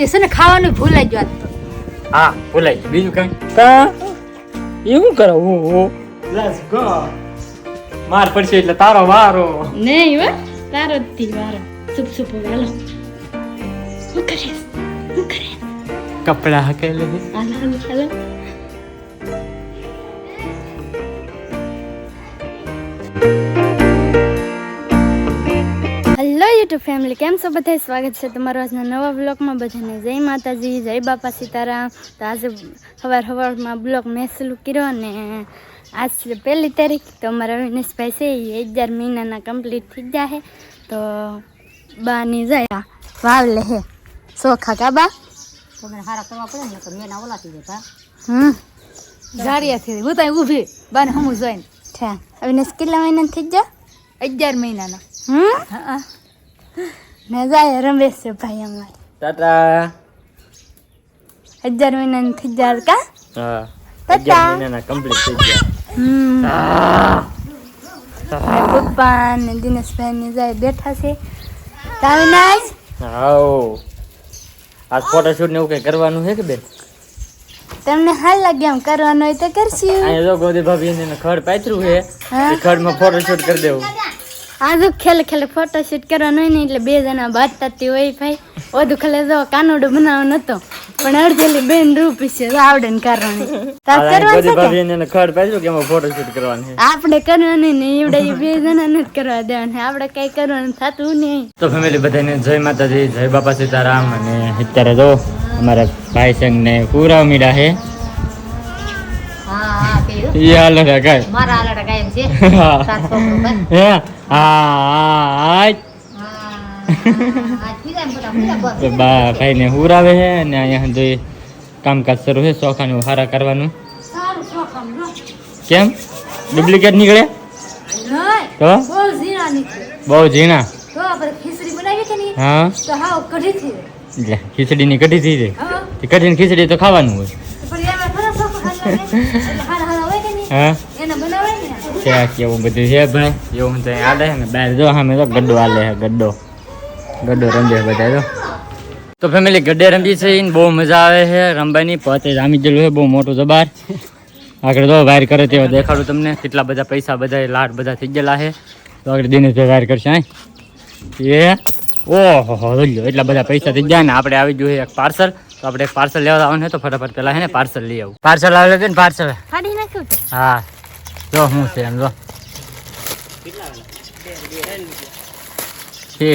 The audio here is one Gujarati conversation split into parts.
તે છે ને ખાવાનું ભૂલાઈ ગયો હા ભૂલાઈ ગયું. બીજું કઈ? કા એવું કરો હો હો. લેટ્સ ગો માર પડશે એટલે તારો વારો. નહીં હો તારો જ તી વારો. સુપ સુપ વેલો હું કરીશ હું કરીશ. કપડા હકેલે હાલો હાલો. યુટ્યુબ ફેમિલી કેમ છો? બધા સ્વાગત છે તમારું આજના નવા બ્લોગમાં બધાને જય માતાજી જય બાપા સીતારામ. તો આજે સવાર સવારમાં બ્લોગ મેં શરૂ કર્યો અને આજ છે પહેલી તારીખ. તો અમારા વિનેશભાઈ છે એ અગિયાર મહિનાના કમ્પ્લીટ થઈ જાય તો બાની જાય. વાવ લે હે. સોખા કા બા? તમે હારા કરવા પડે ને તો થઈ જતા. હમ. જાડિયાથી હું ત્યાં ઊભી. બાને હમું જોઈને. અવિનેશ કેટલા મહિના થઈ ગયા? અગિયાર મહિનાના. હમ? હા. ને જાય રમેશ છે ભાઈ અમારે ટાટા અગિયાર મહિનાની થઈ ગયા કા હા. અગિયાર મહિનાના કમ્પ્લીટ થઈ ગયા પપ્પા ને દિનેશભાઈ ને જાય બેઠા છે તો હાઉ આજ ફોટોશૂટ ને એવું કઈ કરવાનું છે કે બેન તમને હાલ લાગે એમ કરવાનું હોય તો કરશું અહીંયા જો ગોદી ભાભી ને ખડ પાથર્યું છે ખડમાં ફોટોશૂટ કરી દેવું આ જો ખેલે ખેલે ફોટો શૂટ કરવાનો હોય ને એટલે બે જણા બાંધતા હોય ભાઈ. ઓધું ખાલે જો કાનોડો બનાવો નતો. પણ અડધેલી બેન રૂપી છે આવડે ને કરવાની તાર કરવાનું છે? ભાભી એને ખડ પાથર્યું કે એમાં ફોટોશૂટ કરવાનું આપણે કરવાનું ને એવડે બે જણા નથી કરવા દેવાના. આપણે કઈ કરવાનું થતું નહીં. તો ફેમિલી બધાને જય માતાજી જય બાપા સીતારામ. અને અત્યારે જો અમારા ભાઈ ને પૂરા મીડા છે. હા હા હાલ કાય મારા કાયમ છે? સાત હે? હા આજ. હા આ પીલા ને બા હુરાવે છે અને અહીંયા જોઈ કામકાજ શરૂ છે ચોખાનું હારા કરવાનું. કેમ? ડુપ્લિકેટ નીકળે? તો? બહુ ઝીણા આપણે ખીચડી ની હા. કઢી થઈ જાય કઢી હા. ખીચડી તો ખાવાનું હોય. હા? છે કેવું બધું છે ભાઈ? એવું તો છે ને બહાર જો સામે તો ગડ્ડો આલે છે ગડ્ડો ગડ્ડો રમે છે બધા જો. તો ફેમિલી ગડ્ડે રમી છે ને બહુ મજા આવે છે રમવાની પોતે રામી ગયેલું છે બહુ મોટું જબાર. આગળ તો વાયર કરે તેવો દેખાડું તમને. કેટલા બધા પૈસા બધા લાટ બધા થઈ ગયેલા છે. તો આગળ દિનેશભાઈ વાયર કરશે એ ઓહો લો એટલા બધા પૈસા થઈ ગયા ને આપણે આવી જોઈએ એક પાર્સલ તો આપણે પાર્સલ લેવા આવવાનું છે તો ફટાફટ પેલા છે ને પાર્સલ લઈ આવું. પાર્સલ આવે છે ને પાર્સલ નાખ્યું તે હા. જો હું છે એમ જો. છે?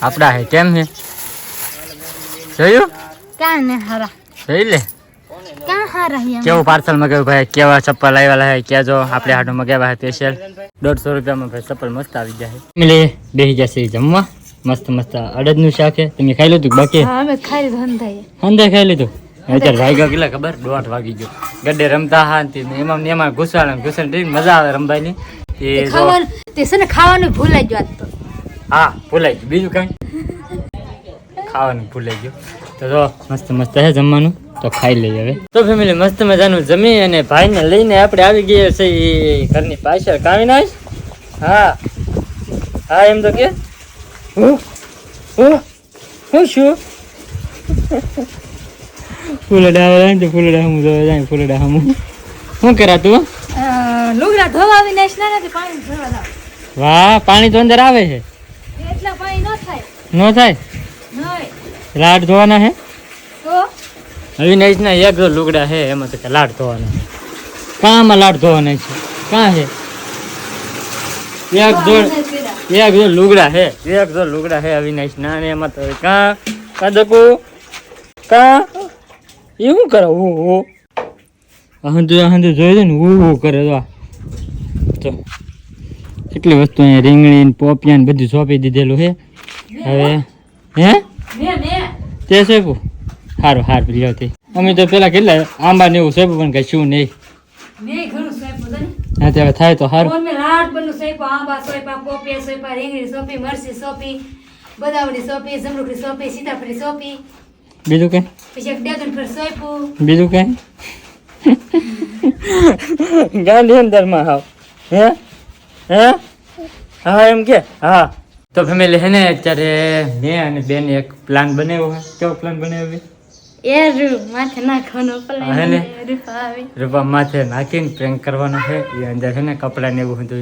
આપડા હે કેમ છે જોયું? કાં ને હારા? જોઈ લે. કેવું પાર્સલ મગાવ્યું ભાઈ? કેવા ચપ્પલ આવેલા હે? જો આપણે હાટો મગાવ્યા હે સ્પેશિયલ દોઢસો રૂપિયામાં ભાઈ ચપ્પલ મસ્ત આવી જાય મિલે બેસી જશે જમવા. મસ્ત મસ્ત અડદનું શાક છે તમે ખાઈ લીધું બાકી? હા અમે ખાઈ લીધું થાય અંદર ખાઈ લીધું? અત્યારે વાગ્યા કેટલા ખબર? દોઢ વાગી ગયો. ગડે રમતા હા તે એમાં એમાં ઘુસાડ ઘુસાડ મજા આવે રમવાની. એ ખાવાનું તે છે ને ખાવાનું ભૂલાઈ ગયો આજ તો. હા ભૂલાઈ ગયું. બીજું કઈ? ખાવાનું ભૂલાઈ ગયું. તો જો મસ્ત મસ્ત છે જમવાનું. તો ખાઈ લઈએ હવે. તો ફેમિલી મસ્ત મજાનું જમી અને ભાઈને લઈને આપણે આવી ગયા છે એ ઘરની પાછળ. કાવી હા. હા એમ તો કે. હું? હું? હું શું ફૂલડા આવે ને ફૂલડા હું જોવા જાય ફૂલડા હું શું કરા તું? લુગડા ધોવા આવી ને ના નથી પાણી ધોવા લાવ. વાહ પાણી તો અંદર આવે છે. એટલા પાણી ન થાય. ન થાય? નહીં. લાડ ધોવાના હે? તો? અવિનાશ ના એક લુગડા હે એમાં તો કે લાડ ધોવાના. કામાં લાડ ધોવાના છે? કાં હે? એક જો એક જો લુગડા હે એક જો લુગડા હે અવિનાશ ના ને એમાં તો કાં? કાં દકુ? કાં? એ શું કરે? ઓ હું હંધુ હંધુ જોઈ દે ને ઓ હું કરે. તો તો કેટલી વસ્તુ અહીંયા રીંગણી ને પોપિયા ને બધું સોંપી દીધેલું છે. હવે હે? તે સોંપ્યું સારું લ્યો તે. અમે તો પેલા કેટલા આંબા ને એવું સોંપ્યું પણ કઈ શું નહીં. હા તે થાય તો સારું રીંગણી સોપી મરસી સોપી સોપી સોપી સીતાફળી સોપી બીજું કઈ પછી એક ડેગન ફળ સોયપું બીજું કઈ ગાંધી અંદરમાં હાવ. હે? હે? હા એમ કે? હા. તો ફેમિલી હે ને અત્યારે મેં અને બેન એક પ્લાન બનાવ્યો હે. કેવો પ્લાન બનાવ્યો એ રૂ માથે નાખવાનો હા, હે ને? રૂપા માથે નાખીને પ્રેન્ક કરવાનો છે એ અંદર છે ને કપડાં ને એવું હતું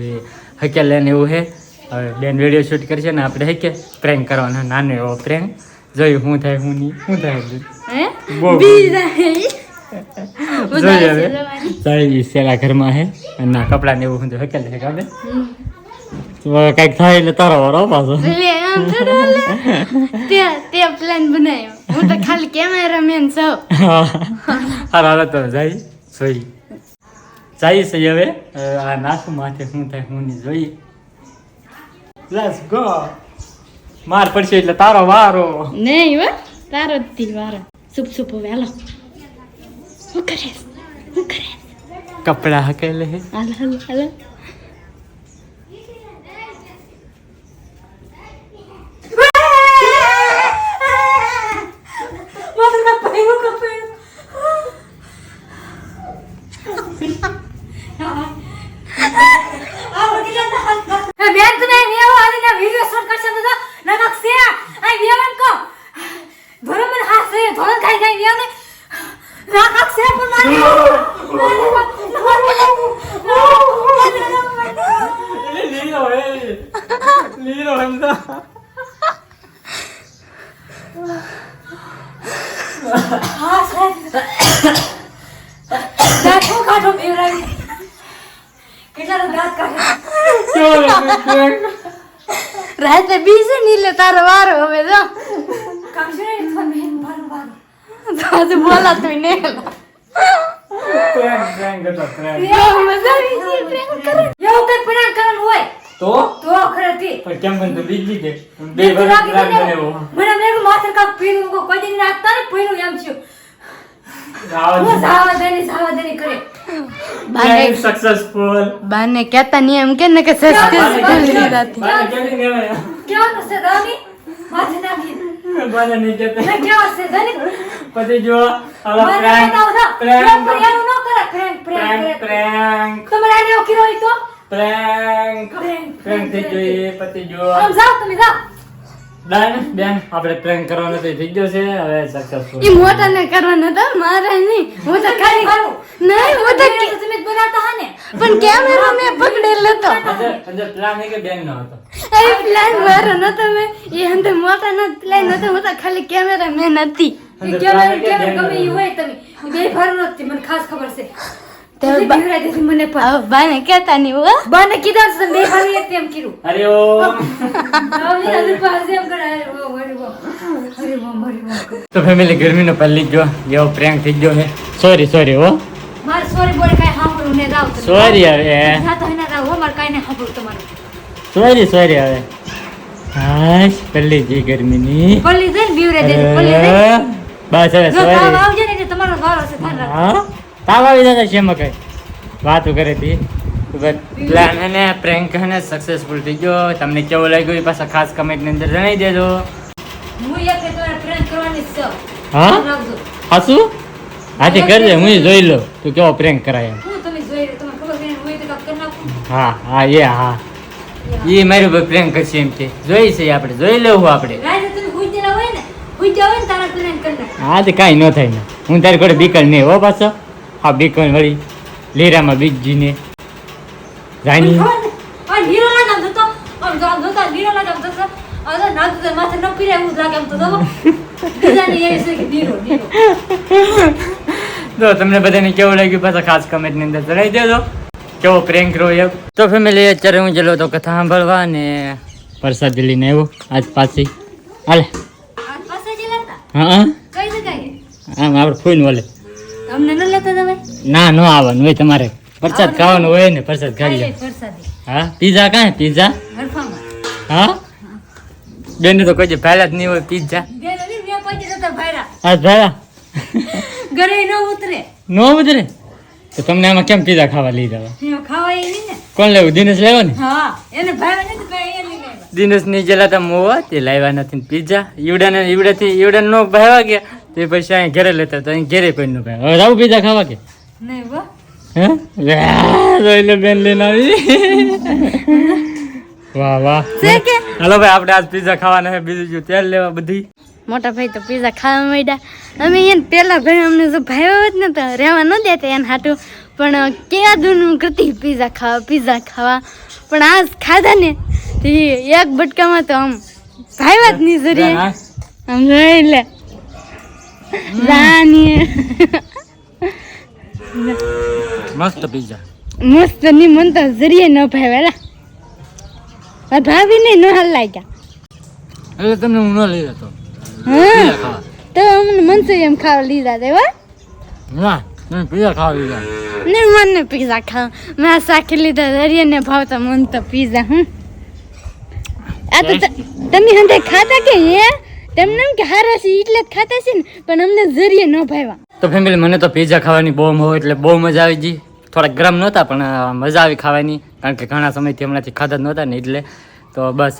હકે લઈને એવું છે હવે બેન વીડિયો શૂટ કરશે ને આપણે હકે પ્રેન્ક કરવાનો નાનો એવો પ્રેન્ક જોયું હું થાય હું નહીં હું થાય. હે? હે જોઈએ સેલા ઘરમાં અને ના કપડા ને એવું હું હકેલ છે કાબે કાંઈક થાય એટલે તારો વારો પાછો. તે તે પ્લાન બનાવ્યો હું તો ખાલી કેમેરામેન છું. હાલ હાલો તો જાય જોઈ જાય છે હવે. આ નાખું માથે હું થાય હું નહીં જોઈએ લેટ્સ ગો માર પડશે એટલે તારો વારો. નહીં હો તારો જ તી વારો. સુપ સુપ વેલો હું કરે હું કરે કપડા હકેલે હે? હાલ હાલ હાલ બેન તમે નિયાવો આને ના વિડિયો શૂટ કરશે તો ના કાક સે આ નિયાવન કો ધોરણ મને હા સે ધોરણ ખાઈ ખાઈ નિયાવને ના કાક સે પણ હા સે દાંત હું કાઢો બેવરાવી કેટલા દાંત કાઢે રાતે બીજે નહીં લે તારો વારો હવે જો ને તો બેન બાર બાર તો હજુ બોલાતું નહીં મજા આવી છે પ્રેમ કરે એવું કઈ પરિણામ કરવાનું હોય તો તો ખરેથી પણ કેમ બનતું બીજી દે બે વાર લાગી પ્લાન મને મેં લાગ્યું માથે કાંક પીળું કોઈ કોઈ દી નાખતા ને પીનું એમ છું દેની દેની સક્સેસફુલ બાને કહેતા નહીં કે ને કે સસ્પેન્સ કેવાનું છે દાની માથે નાખી બાને નહીં મેં કેવા છે દાની પછી જો હવે પ્રેન્ક પ્રેન્ક પ્રેન્ક પ્રેમ ન કરે પ્રેમ પ્રેન્ક પ્રેન્ક તમારે આને ઓકી કર્યું તો? પ્રેન્ક પ્રેન્ક પ્રેન્ક થઈ જોઈએ એ જો આમ જાઓ તમે જાઓ. બેન બેન આપણે પ્રેન્ક કરવાનો તો થઈ ગયો છે હવે સક્સેસફુલ એ મોટા ને કરવાના હતા મારે નહીં. હું તો ખાલી કરું. નહીં હું તો તમે તો ને પણ કેમેરા મેં પકડેલો હતો અંદર અંદર પ્લાન કે બેન નો હતો? એ પ્લાન મારો નતો મે. એ અંદર મોટા ન પ્લાન નતો હું તો ખાલી કેમેરા મેન હતી. કેમેરા plan કે કેમ બેન ગમે ઈ હોય તમે. બે ભર નથી મને ખાસ ખબર છે. મને પણ. બાને કેતા નહીં હો. બાને કીધા છે બે એક તેમ કીધું. અરે ઓ. હવે રૂપા એમ કરે ઓ વો વો અરે વો અરે વો તો ફેમિલી ગરમીનો પલ્લી ગયો. એવો પ્રેંક થઈ ગયો હે. સોરી સોરી હો. મારે સોરી બોલે કાઈ સાંભળવું ને રાવ સોરી હવે. હા તો એના રાવ હો મારે કાઈ ને સાંભળવું તમારું. સોરી સોરી હવે. હાશ પલ્લી જી ગરમીની. પલ્લી જઈને બીવરાઈ દે પલ્લી બસ હવે જો તાવ સોરી. આવજે ને તમારો વારો છે ધ્યાન રાખજો. તાવ આવી જતા છે એમાં કઈ? વાતો કરે તી પ્લાન અને પ્રેન્ક અને સક્સેસફુલ થઈ ગયો. તમને કેવું લાગ્યું એ પાછા ખાસ કમેન્ટની અંદર જણાવી દેજો. હું એક તમારે પ્રેન્ક કરવાની છે. હા? હાસુ હાથી કરજે હું જોઈ લઉં. તું કેવો પ્રેન્ક કરાય હું તમે જોઈ રહ્યો તમને ખબર છે હું તો કરી નાખું. હા હા એ હા. એ મારું ભાઈ પ્રેમ કરશે એમ કે જોઈ છે આપણે જોઈ લેવું આપણે. હા તો કાંઈ ન થાય ને. હું તારી કોઈ બીકણ નહીં હો પાછો. હા બીકણ વળી લીરામાં બીજીને રાની તો તમને બધાને કેવું લાગ્યું? પાછા ખાસ કમેન્ટની અંદર જણાવી દેજો. કેવો પ્રેન્ક રહ્યો એમ તો ફેમિલી અત્યારે હું જેલો તો કથા સાંભળવા ને વરસાદ લઈને આવ્યો આજ પાછી હાલે. હા આમ આપણે ફોઈન વાલે. ન લેતા તમે? ના ન આવવાનું હોય તમારે. પ્રસાદ ખાવાનું હોય? ને પ્રસાદ ખાઈ લે. હા? પીઝા કાંઈ? પીઝા? હા? બેન તો કોઈ પહેલા જ નહીં હોય પીઝા. હા ભાયા ઘરે ન ઉતરે. ન ઉતરે? તો તમને આમાં કેમ પીઝા ખાવા લઈ જવા? નહીં ને. કોણ લેવું? દિનેશ લેવો ને? હા એને નથી ભાઈ એને દિનેશની જેલા તા મોવા તે લાવ્યા નથી પીઝા ઈવડા ને ઈવડા થી ઈવડા નો ભાવા ગયા તે પછી અહીં ઘરે લેતા તો અહીં ઘરે કોઈ નું ભાઈ હવે પીઝા ખાવા કે? નહીં. હે. બેન લઈને આવી. વાહ વાહ. હાલો ભાઈ આપણે આજ પીઝા ખાવાના છે બીજું જો તેલ લેવા બધી? મોટા ભાઈ તો પીઝા ખાવા માંડ્યા. અમે એને પેલા ભાઈ અમને જો ભાઈ જ ને તો રહેવા ન દેતા એને હાટું. પણ કેવા દૂરનું કરતી પીઝા ખાવા પીઝા ખાવા. પણ આ ખાધા ને તો એક બટકામાં તો આમ ભાઈ જ નહીં જરીએ. ના, આમ જોઈ લે. મસ્ત પીઝા મસ્તની મન તો જરીએ ન આ ભાભી નહીં ન હલ લાગ્યા. એટલે તમને હું ન લઈ જતો. હા તો અમને મંચુરિયન ખાવા લીધા દેવા ના મને પીઝા ખાવા લીધા. ને મને પીઝા ખાવા. મેં શાખી લીધા દરિયાને ભાવતા મન તો પીઝા હમ. આ તો તમે હંધે ખાતા કે હે? તમને એમ કે હારા છે એટલે જ ખાતા છે ને પણ અમને જરીએ ન ભાવ્યા. તો ફેમિલી મને તો પીઝા ખાવાની બહુ મોહ એટલે બહુ મજા આવી ગઈ. થોડા ગરમ નહોતા પણ મજા આવી ખાવાની. કારણ કે ઘણા સમયથી હમણાંથી ખાધા જ નહોતા ને એટલે તો બસ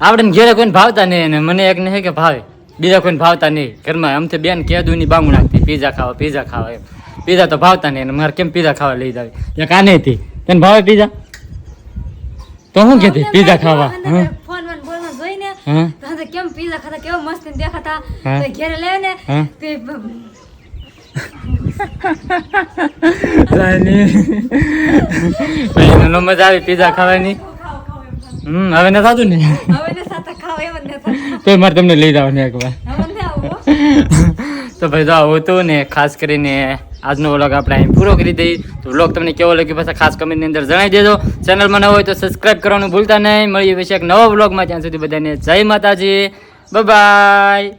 આપણે ઘેરે કોઈને ભાવતા નહીં અને મને એક નહીં હે કે ભાવે બીજા કોઈને ભાવતા નહીં. ઘરમાં અમથે બેન કેદુની બાંગું નાખતી પીઝા ખાવા પીઝા ખાવા એમ. પીઝા તો ભાવતા નહીં અને મારે કેમ પીઝા ખાવા લઈ જાવી? એક આને હતી? તને ભાવે પીઝા? તો હું કેતી? પીઝા ખાવા ફોન વન બોલમાં જોઈને હા. કેમ પીઝા ખાતા કેવો મસ્ત દેખાતા. તો ઘેરે લે ને તે બ- જાની. મજા આવી પીઝા ખાવાની? હમ હવે ન થતું ને? હવે ને સાથે ખાવ એમ ન થાય તો મારે તમને લઈ જવાનું એકવાર તો ભાઈ તો આવું હતું ને ખાસ કરીને આજનો વ્લોગ આપણે અહીં પૂરો કરી દઈએ. તો વ્લોગ તમને કેવો લાગ્યો પાછા ખાસ કમેન્ટની અંદર જણાવી દેજો. ચેનલમાં ન હોય તો સબસ્ક્રાઇબ કરવાનું ભૂલતા નહીં. મળીએ પછી એક નવા વ્લોગમાં ત્યાં સુધી બધાને જય માતાજી. બાય